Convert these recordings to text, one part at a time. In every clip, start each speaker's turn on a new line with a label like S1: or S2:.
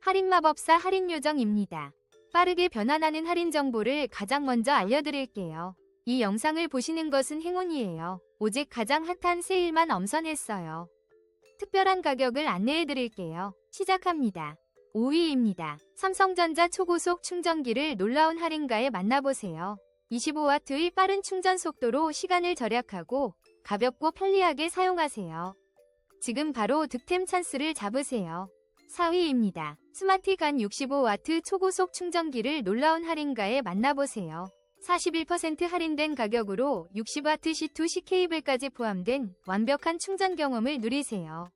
S1: 할인마법사 할인요정입니다. 빠르게 변환하는 할인 정보를 가장 먼저 알려드릴게요. 이 영상을 보시는 것은 행운이에요. 오직 가장 핫한 세일만 엄선했어요. 특별한 가격을 안내해드릴게요. 시작합니다. 5위입니다. 삼성전자 초고속 충전기를 놀라운 할인가에 만나보세요. 25W의 빠른 충전 속도로 시간을 절약하고 가볍고 편리하게 사용하세요. 지금 바로 득템 찬스를 잡으세요. 4위입니다. 스마티간 65W 초고속 충전기를 놀라운 할인가에 만나보세요. 41% 할인된 가격으로 60W C2C 케이블까지 포함된 완벽한 충전 경험을 누리세요.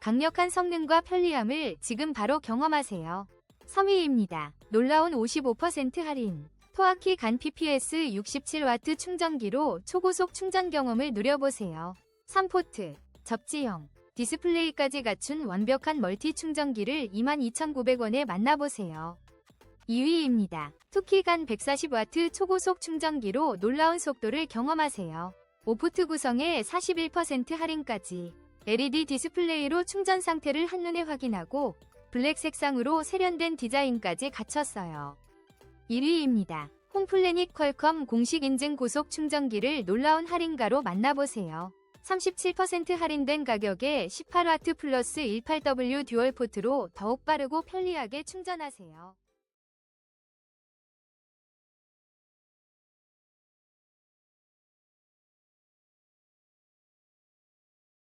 S1: 강력한 성능과 편리함을 지금 바로 경험하세요. 3위입니다. 놀라운 55% 할인. 토아키 간 PPS 67W 충전기로 초고속 충전 경험을 누려보세요. 3포트, 접지형, 디스플레이까지 갖춘 완벽한 멀티 충전기를 22,900원에 만나보세요. 2위입니다. 투키간 140W 초고속 충전기로 놀라운 속도를 경험하세요. 5포트 구성에 41% 할인까지 LED 디스플레이로 충전 상태를 한눈에 확인하고 블랙 색상으로 세련된 디자인까지 갖췄어요. 1위입니다. 홈플래닛 퀄컴 공식 인증 고속 충전기를 놀라운 할인가로 만나보세요. 37% 할인된 가격에 18W 플러스 18W 듀얼 포트로 더욱 빠르고 편리하게 충전하세요.